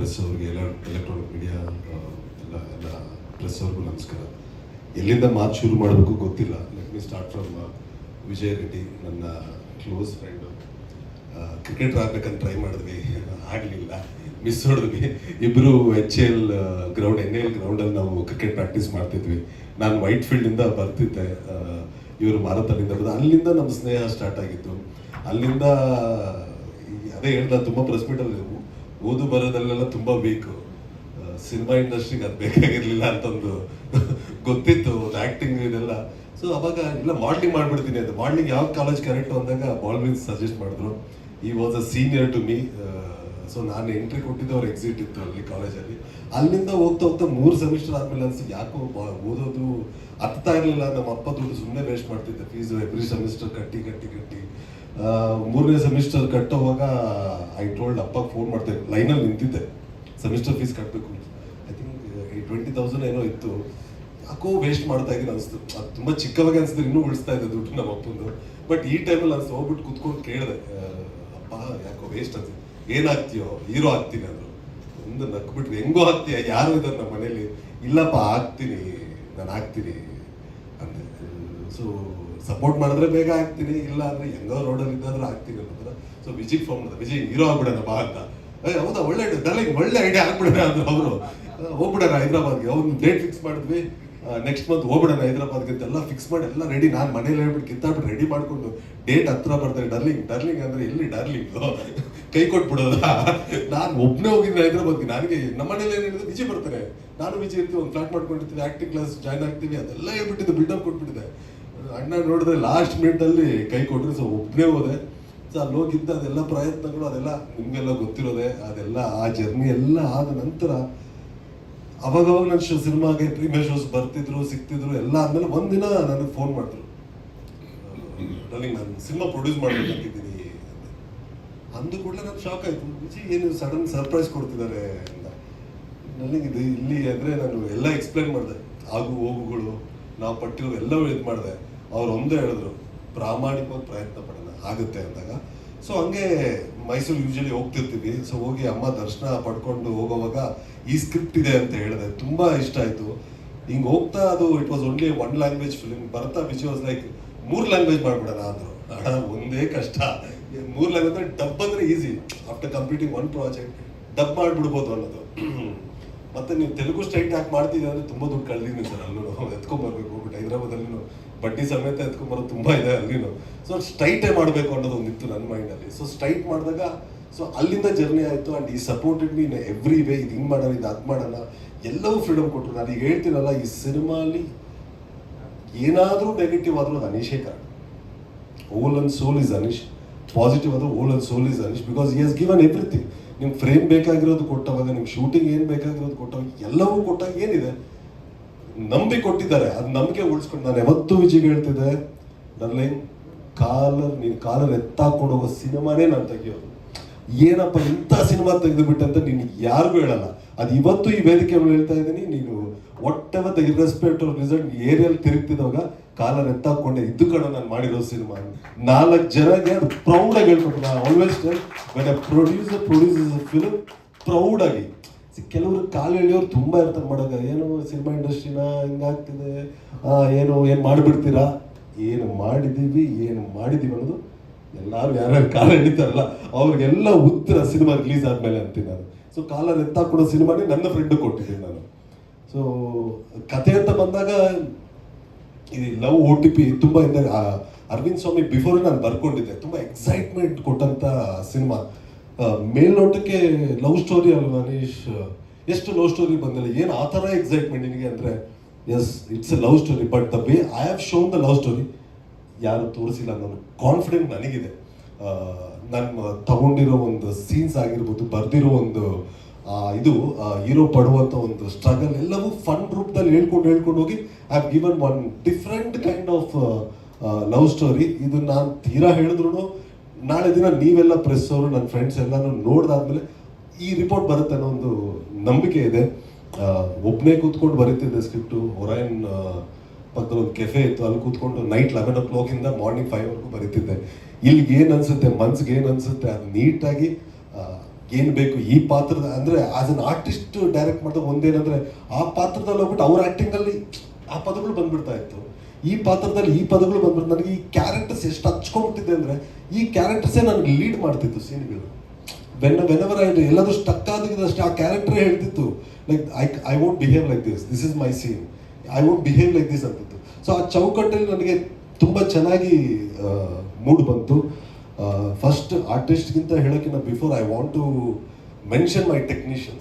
Press ಅವ್ರಿಗೆ ಎಲ್ಲ electronic media ಎಲ್ಲ ಎಲ್ಲ ಪ್ರೆಸ್ ಅವ್ರಿಗೂ ನಮಸ್ಕಾರ. ಎಲ್ಲಿಂದ ಮಾತು ಶುರು ಮಾಡಬೇಕು ಗೊತ್ತಿಲ್ಲ. Let me start from Vijay Reddy, ನನ್ನ ಕ್ಲೋಸ್ ಫ್ರೆಂಡು ಕ್ರಿಕೆಟರ್ ಆಗ್ಬೇಕಂತ ಟ್ರೈ ಮಾಡಿದ್ವಿ. ಆಗಲಿಲ್ಲ. ಮಿಸ್ ಹೊಡೆದ್ವಿ. ಇಬ್ಬರು H L ground N L ಗ್ರೌಂಡಲ್ಲಿ ನಾವು ಕ್ರಿಕೆಟ್ ಪ್ರಾಕ್ಟೀಸ್ ಮಾಡ್ತಿದ್ವಿ. ನಾನು ವೈಟ್ ಫೀಲ್ಡಿಂದ ಬರ್ತಿದ್ದೆ. ಇವರು ಮಾರತಲ್ಲಿಂದ ಬಂದ ಅಲ್ಲಿಂದ ನಮ್ಮ ಸ್ನೇಹ ಸ್ಟಾರ್ಟ್ ಆಗಿತ್ತು. ಅಲ್ಲಿಂದ ಅದೇ ಹೇಳ್ದ, ತುಂಬ ಪ್ರೆಸ್ ಮೀಟಲ್ಲಿ ಓದು ಬರೋದಲ್ಲೆಲ್ಲ ತುಂಬ ವೀಕು ಸಿನಿಮಾ ಇಂಡಸ್ಟ್ರಿಗೆ ಅದು ಬೇಕಾಗಿರ್ಲಿಲ್ಲ ಅಂತಂದು ಗೊತ್ತಿತ್ತು ಆ್ಯಕ್ಟಿಂಗ್ ಇದೆಲ್ಲ. ಸೊ ಅವಾಗ ಇಲ್ಲ ಮಾಡ್ಲಿಂಗ್ ಮಾಡ್ಬಿಡ್ತೀನಿ ಅದು. ಮಾಡ್ಲಿಂಗ್ ಯಾವ ಕಾಲೇಜ್ ಕರೆಕ್ಟ್ ಅಂದಾಗ ಬಾಲ್ವಿನ್ ಸಜೆಸ್ಟ್ ಮಾಡಿದ್ರು. He was a senior to me so ನಾನು ಎಂಟ್ರಿ ಕೊಟ್ಟಿದ್ದು ಅವ್ರ ಎಕ್ಸಿಟ್ ಇತ್ತು ಅಲ್ಲಿ ಕಾಲೇಜಲ್ಲಿ ಅಲ್ಲಿಂದ ಹೋಗ್ತಾ ಹೋಗ್ತಾ ಮೂರು ಸೆಮಿಸ್ಟರ್ ಆದ್ಮೇಲೆ ಅನ್ಸಿ, ಯಾಕೋ ಓದೋದು ಹತ್ತಾ ಇರಲಿಲ್ಲ. ನಮ್ಮ ಅಪ್ಪ ದುಡ್ಡು ಸುಮ್ಮನೆ ವೇಸ್ಟ್ ಮಾಡ್ತಿದ್ದೆ ಫೀಸು ಎವ್ರಿ ಸೆಮಿಸ್ಟರ್ ಕಟ್ಟಿ ಕಟ್ಟಿ ಕಟ್ಟಿ. ಮೂರನೇ ಸೆಮಿಸ್ಟರ್ ಕಟ್ಟೋವಾಗ ಐ ಟೋಲ್ಡ್ ಅಪ್ಪ ಫೋನ್ ಮಾಡ್ತೆ ಲೈನಲ್ಲಿ ನಿಂತಿದ್ದೆ. ಸೆಮಿಸ್ಟರ್ ಫೀಸ್ ಕಟ್ಟಬೇಕು ಐ ಥಿಂಕ್ ಟ್ವೆಂಟಿ ತೌಸಂಡ್ ಏನೋ ಇತ್ತು. ಯಾಕೋ ವೇಸ್ಟ್ ಮಾಡ್ತಾ ಇದ್ದೀನಿ ಅನಿಸ್ತು. ಅದು ತುಂಬ ಚಿಕ್ಕವಾಗ ಅನಿಸಿದ್ರೆ ಇನ್ನೂ ಉಳಿಸ್ತಾ ಇದೆ ದುಡ್ಡು ನಮ್ಮ ಅಪ್ಪಂದು. ಬಟ್ ಈ ಟೈಮಲ್ಲಿ ಅನಿಸ್ತು, ಹೋಗ್ಬಿಟ್ಟು ಕುತ್ಕೊಂಡು ಕೇಳಿದೆ. ಅಪ್ಪ, ಯಾಕೋ ವೇಸ್ಟ್ ಅದು ಏನಾಗ್ತೀಯೋ? ಹೀರೋ ಆಗ್ತೀನಿ ಅಂದರು. ಒಂದು ನಕ್ಬಿಟ್ರೆ ಹೆಂಗೋ ಆಗ್ತೀಯ? ಯಾರು ಇದ್ದಾರೆ ನಮ್ಮ ಮನೇಲಿ ಇಲ್ಲಪ್ಪ, ಆಗ್ತೀನಿ. ನಾನು ಆಗ್ತೀನಿ. ಅಂದೆ. ಸೊ ಸಪೋರ್ಟ್ ಮಾಡಿದ್ರೆ ಬೇಗ ಆಗ್ತೀನಿ ಇಲ್ಲ ಅಂದ್ರೆ ಹೆಂಗೋ ರೋಡಲ್ಲಿ ಇದ್ದಾದ್ರೆ ಆಗ್ತೀನಿ ಅನ್ನೋದ್ರ ಸೊ ವಿಜಯ್ ಫೋನ್ ಮಾಡಿದೆ. ವಿಜಯ್ ಹೀರೋ ಆಗ್ಬಿಡೋಣ ಬಾ ಅಂತ. ಏ, ಹೌದಾ? ಒಳ್ಳೆ ಡರ್ಲಿಂಗ್ ಒಳ್ಳೆ ಐಡಿಯಾ ಆಗ್ಬಿಡೋಣ ಅಂದ್ರು ಅವರು. ಹೋಗ್ಬಿಡೋಣ ಹೈದ್ರಾಬಾದ್ಗೆ. ಅವ್ನು ಡೇಟ್ ಫಿಕ್ಸ್ ಮಾಡಿದ್ವಿ. ನೆಕ್ಸ್ಟ್ ಮಂತ್ ಹೋಗ್ಬಿಡೋಣ ಹೈದ್ರಾಬಾದ್ಗೆ ಅಂತ ಎಲ್ಲ ಫಿಕ್ಸ್ ಮಾಡಿ ಎಲ್ಲ ರೆಡಿ ನಾನು ಮನೇಲಿ ಹೇಳ್ಬಿಟ್ಟು ಕಿತ್ತಾಡ್ಬಿಟ್ಟು ರೆಡಿ ಮಾಡಿಕೊಂಡು ಡೇಟ್ ಹತ್ರ ಬರ್ತಾರೆ ಡರ್ಲಿಂಗ್ ಡರ್ಲಿಂಗ್ ಅಂದ್ರೆ ಎಲ್ಲಿ ಡರ್ಲಿಂಗ್ ಕೈ ಕೊಟ್ಬಿಡೋದ? ನಾನು ಒಬ್ಬನೇ ಹೋಗಿದ್ದೆ ಹೈದ್ರಾಬಾದ್ಗೆ. ನನಗೆ ನಮ್ಮ ಮನೇಲಿ ಏನು ಹೇಳಿದ್ರೆ? ವಿಜಿ ಬರ್ತಾರೆ. ನಾನು ವಿಜಿ ಇರ್ತೀವಿ. ಒಂದು ಫ್ಲಾಟ್ ಮಾಡ್ಕೊಂಡಿರ್ತೀವಿ. ಆಕ್ಟಿಂಗ್ ಕ್ಲಾಸ್ ಜಾಯ್ನ್ ಆಗ್ತೀವಿ. ಅದೆಲ್ಲ ಹೇಳ್ಬಿಟ್ಟಿದ್ದು. ಬಿಲ್ಡಪ್ ಕೊಟ್ಬಿಟ್ಟಿದೆ. ಅಣ್ಣ ನೋಡಿದ್ರೆ ಲಾಸ್ಟ್ ಮಿನಿಟಲ್ಲಿ ಕೈ ಕೊಟ್ಟರು ಸೊ ಒಬ್ಬನೇ ಹೋದೆ. ಸೊ ಅಲ್ಲಿ ಹೋಗಿದ್ದ ಅದೆಲ್ಲ ಪ್ರಯತ್ನಗಳು, ಅದೆಲ್ಲ ನಿಮಗೆಲ್ಲ ಗೊತ್ತಿರೋದೆ, ಅದೆಲ್ಲ ಆ ಜರ್ನಿ ಎಲ್ಲ ಆದ ನಂತರ ಅವಾಗ ಅವಾಗ ನನ್ನ ಶೋ ಸಿನಿಮಾಗೆ ಪ್ರೀಮಿಯರ್ ಶೋಸ್ ಬರ್ತಿದ್ರು ಸಿಗ್ತಿದ್ರು ಎಲ್ಲ ಆದ್ಮೇಲೆ ಒಂದಿನ ನನಗೆ ಫೋನ್ ಮಾಡಿದ್ರು. ನನಗೆ ನಾನು ಸಿನಿಮಾ ಪ್ರೊಡ್ಯೂಸ್ ಮಾಡಬೇಕಂತಿದ್ದೀನಿ ಅಂದು ಕೂಡಲೇ ನನಗೆ ಶಾಕ್ ಆಯ್ತು. ವಿಜಯ್, ಏನು ಸಡನ್ ಸರ್ಪ್ರೈಸ್ ಕೊಡ್ತಿದ್ದಾರೆ ಅಂತ. ನನಗೆ ಇದು ಇಲ್ಲಿ ಅಂದರೆ ನಾನು ಎಲ್ಲ ಎಕ್ಸ್ಪ್ಲೈನ್ ಮಾಡಿದೆ. ಆಗು ಹೋಗುಗಳು, ನಾವು ಪಟ್ಟಿರೋ ಎಲ್ಲವೂ ಇದು ಮಾಡಿದೆ. ಅವ್ರು ಒಂದೇ ಹೇಳಿದ್ರು, ಪ್ರಾಮಾಣಿಕವಾಗಿ ಪ್ರಯತ್ನ ಪಡೋಣ, ಆಗುತ್ತೆ ಅಂದಾಗ. ಸೊ ಹಂಗೆ ಮೈಸೂರು ಯೂಶಲಿ ಹೋಗ್ತಿರ್ತೀವಿ. ಸೊ ಹೋಗಿ ಅಮ್ಮ ದರ್ಶನ ಪಡ್ಕೊಂಡು ಹೋಗೋವಾಗ ಈ ಸ್ಕ್ರಿಪ್ಟ್ ಇದೆ ಅಂತ ಹೇಳಿದೆ. ತುಂಬ ಇಷ್ಟ ಆಯಿತು. ಹಿಂಗೆ ಹೋಗ್ತಾ ಅದು it was only one language film ಬರ್ತಾ ವಿಚ್ ವಾಸ್ ಲೈಕ್ ಮೂರು ಲ್ಯಾಂಗ್ವೇಜ್ ಮಾಡ್ಬಿಡೋಣ ಅಂದರು. ಒಂದೇ ಕಷ್ಟ. ಮೂರು ಲ್ಯಾಂಗ್ವೇಜ್ ಅಂದರೆ ಡಬ್ ಅಂದರೆ easy after completing one project dub ಮಾಡಿಬಿಡ್ಬೋದು ಅನ್ನೋದು. ಮತ್ತೆ ನೀವು ತೆಲುಗು ಸ್ಟ್ರೈಟ್ ಯಾಕೆ ಮಾಡ್ತಿದ್ದೀವಿ ಅಂದ್ರೆ ತುಂಬಾ ದುಡ್ಡು ಕಳೆದಿದ್ದೀನಿ ಸರ್ ಅಲ್ಲೂ ಎತ್ಕೊಂಡ್ಬರ್ಬೇಕು ಹೋಗ್ಬಿಟ್ಟು ಹೈದ್ರಾಬಾದಲ್ಲಿನೂ. ಬಡ್ಡಿ ಸಮೇತ ಎತ್ಕೊಂಡ್ಬರೋದು ತುಂಬಾ ಇದೆ ಅಲ್ಲಿನೂ. ಸೊ ಸ್ಟ್ರೈಟೇ ಮಾಡಬೇಕು ಅನ್ನೋದು ಒಂದಿತ್ತು ನನ್ನ ಮೈಂಡಲ್ಲಿ. ಸೊ ಸ್ಟ್ರೈಟ್ ಮಾಡಿದಾಗ ಸೊ ಅಲ್ಲಿಂದ ಜರ್ನಿ ಆಯಿತು and he supported me every way ಇದು ಹಿಂಗೆ ಮಾಡೋಣ, ಇದು ಅದು ಮಾಡೋಣ. ಎಲ್ಲವೂ ಫ್ರೀಡಮ್ ಕೊಟ್ಟರು. ನಾನು ಈಗ ಹೇಳ್ತೀನಲ್ಲ, ಈ ಸಿನಿಮಾಲಿ ಏನಾದರೂ ನೆಗೆಟಿವ್ ಆದರೂ ಅದು ಅನೀಶೇ ಕಾರಣ all and soul is Anish positive ಆದರೂ all and soul is Anish because he has given everything ನಿಮ್ಗೆ ಫ್ರೇಮ್ ಬೇಕಾಗಿರೋದು ಕೊಟ್ಟವಾಗ ನಿಮ್ಮ ಶೂಟಿಂಗ್ ಏನು ಬೇಕಾಗಿರೋದು ಕೊಟ್ಟವಾಗ, ಎಲ್ಲವೂ ಕೊಟ್ಟಾಗ ಏನಿದೆ? ನಂಬಿ ಕೊಟ್ಟಿದ್ದಾರೆ. ಅದು ನಂಬಿಕೆ ಉಳಿಸ್ಕೊಂಡು ನಾನು ಯಾವತ್ತೂ ವಿಜಯ್ ಹೇಳ್ತಿದ್ದೆ, ಡರ್ಲಿಂಗ್, ಕಾಲರ್ ನೀನು ಕಾಲರ್ ಎತ್ತಾ ಕೊಡುವ ಸಿನಿಮಾನೇ ನಾನು ತೆಗಿಯೋದು. ಏನಪ್ಪ ಇಂಥ ಸಿನಿಮಾ ತೆಗೆದುಬಿಟ್ಟೆ ಅಂತ ನೀನು ಯಾರಿಗೂ ಹೇಳಲ್ಲ. ಅದು ಇವತ್ತು ಈ ವೇದಿಕೆ ಹೇಳ್ತಾ ಇದ್ದೀನಿ, ನೀನು ಒಟ್ಟೆವ ಇರ್ರೆಸ್ಪೆಕ್ಟ್ ಅವ್ರ ರಿಸಲ್ಟ್ ಏರಿಯಲ್ಲಿ ತಿರುಗ್ತಿದ್ದವಾಗ ಕಾಲರ್ ಎತ್ತಾಕೊಂಡೆ ಇದ್ದು ಕಡೆ ನಾನು ಮಾಡಿರೋ ಸಿನಿಮಾ. ನಾಲ್ಕು ಜನಗೆ ಅದು ಪ್ರೌಡಾಗಿ ಹೇಳ್ಕೊಟ್ಟು ನಾನು always when a producer produces film ಪ್ರೌಡಾಗಿ ಕೆಲವರು ಕಾಲು ಎಳೆಯೋರು ತುಂಬ ಇರ್ತಾರೆ ಮಾಡೋದು ಏನು ಸಿನಿಮಾ ಇಂಡಸ್ಟ್ರಿನ ಹಿಂಗಾಗ್ತಿದೆ ಏನು ಏನು ಮಾಡಿಬಿಡ್ತೀರಾ? ಏನು ಮಾಡಿದ್ದೀವಿ ಏನು ಮಾಡಿದ್ದೀವಿ ಅನ್ನೋದು ಎಲ್ಲರೂ ಯಾರ್ಯಾರು ಕಾಲ ಎಳಿತಾರಲ್ಲ, ಅವ್ರಿಗೆಲ್ಲ ಉತ್ತರ ಸಿನಿಮಾ ರಿಲೀಸ್ ಆದ್ಮೇಲೆ ಅಂತೀನಿ ನಾನು. ಸೊ ಕಾಲ ಎತ್ತಾಕೊಡೋ ಸಿನಿಮಾನೇ ನನ್ನ ಫ್ರೆಂಡ್ ಕೊಟ್ಟಿದ್ದೀನಿ ನಾನು. ಸೊ ಕತೆ ಅಂತ ಬಂದಾಗ ಈ ಲವ್ ಓ ಟಿ ಪಿ ತುಂಬ ಇಂದ ಅರವಿಂದ್ ಸ್ವಾಮಿ ಬಿಫೋರ್ ನಾನು ಬರ್ಕೊಂಡಿದ್ದೆ, ತುಂಬ ಎಕ್ಸೈಟ್ಮೆಂಟ್ ಕೊಟ್ಟಂತ ಸಿನಿಮಾ ಮೇಲ್ನೋಟಕ್ಕೆ ಲವ್ ಸ್ಟೋರಿ ಅಲ್ವಾ ಅನೀಶ್ ಎಷ್ಟು ಲವ್ ಸ್ಟೋರಿ ಬಂದಿಲ್ಲ, ಏನು ಆ ಥರ ಎಕ್ಸೈಟ್ಮೆಂಟ್ ನಿನಗೆ ಅಂದರೆ? Yes it's a love story but the way I have shown the love story ಯಾರು ತೋರಿಸಿಲ್ಲ ಅನ್ನೋ ಕಾನ್ಫಿಡೆಂಟ್ ನನಗಿದೆ. ನಾನು ತಗೊಂಡಿರೋ ಒಂದು ಸೀನ್ಸ್ ಆಗಿರ್ಬೋದು, ಬರ್ದಿರೋ ಒಂದು ಇದು ಹೀರೋ ಪಡುವಂಥ ಒಂದು ಸ್ಟ್ರಗಲ್ ಎಲ್ಲವೂ ಫನ್ ರೂಪದಲ್ಲಿ ಹೇಳ್ಕೊಂಡು ಹೇಳ್ಕೊಂಡು ಹೋಗಿ I given one different kind of love story ಇದು ನಾನು ತೀರಾ ಹೇಳಿದ್ರು ನಾಳೆ ದಿನ ನೀವೆಲ್ಲ ಪ್ರೆಸ್ ಅವರು ನನ್ನ ಫ್ರೆಂಡ್ಸ್ ಎಲ್ಲಾನು ನೋಡಿದಾದ್ಮೇಲೆ ಈ ರಿಪೋರ್ಟ್ ಬರುತ್ತೆ ಅನ್ನೋ ಒಂದು ನಂಬಿಕೆ ಇದೆ. ಒಬ್ಬನೇ ಕೂತ್ಕೊಂಡು ಬರೀತಿದ್ದೆ ಸ್ಕ್ರಿಪ್ಟು ಹೊರೈನ್ ಪಕ್ಕದಲ್ಲಿ ಒಂದು ಕೆಫೆ ಇತ್ತು, ಅಲ್ಲಿ ಕೂತ್ಕೊಂಡು ನೈಟ್ ಲೆವೆನ್ ಓ ಕ್ಲಾಕಿಂದ ಮಾರ್ನಿಂಗ್ ಫೈವ್ ವರ್ಗೂ ಬರೀತಿದ್ದೆ. ಇಲ್ಲಿಗೆ ಏನು ಅನ್ಸುತ್ತೆ ಮನ್ಸಿಗೆ ಏನು ಅನ್ಸುತ್ತೆ, ಅದು ನೀಟಾಗಿ ಏನು ಬೇಕು ಈ ಪಾತ್ರದ ಅಂದರೆ ಆಸ್ ಅನ್ ಆರ್ಟಿಸ್ಟ್ ಡೈರೆಕ್ಟ್ ಮಾಡಿದಾಗ ಒಂದೇನಂದರೆ ಆ ಪಾತ್ರದಲ್ಲಿ ಹೋಗ್ಬಿಟ್ಟು ಅವ್ರ ಆ್ಯಕ್ಟಿಂಗಲ್ಲಿ ಆ ಪದಗಳು ಬಂದ್ಬಿಡ್ತಾ ಇತ್ತು. ಈ ಪಾತ್ರದಲ್ಲಿ ಈ ಪದಗಳು ಬಂದ್ಬಿಟ್ಟು ನನಗೆ ಈ ಕ್ಯಾರೆಕ್ಟರ್ಸ್ ಎಷ್ಟು ಹಚ್ಕೊಂಡ್ಬಿಟ್ಟಿದೆ ಅಂದರೆ ಈ ಕ್ಯಾರೆಕ್ಟರ್ಸೇ ನನಗೆ ಲೀಡ್ ಮಾಡ್ತಿತ್ತು ಸೀನ್ಗಳು. ಬೆನ್ನ ಬೆನ್ನವರ ಎಲ್ಲಾದರೂ ಸ್ಟಕ್ ಆಗಿದ್ದಷ್ಟು ಆ character ಹೇಳ್ತಿತ್ತು like I I won't behave like this this is my scene I won't behave like this ಅಂತಿತ್ತು. ಸೊ ಆ ಚೌಕಟ್ಟಲ್ಲಿ ನನಗೆ ತುಂಬ ಚೆನ್ನಾಗಿ ಮೂಡ್ ಬಂತು. ಫಸ್ಟ್ ಆರ್ಟಿಸ್ಟ್ಗಿಂತ ಹೇಳೋಕ್ಕಿಂತ before I want to mention my technicians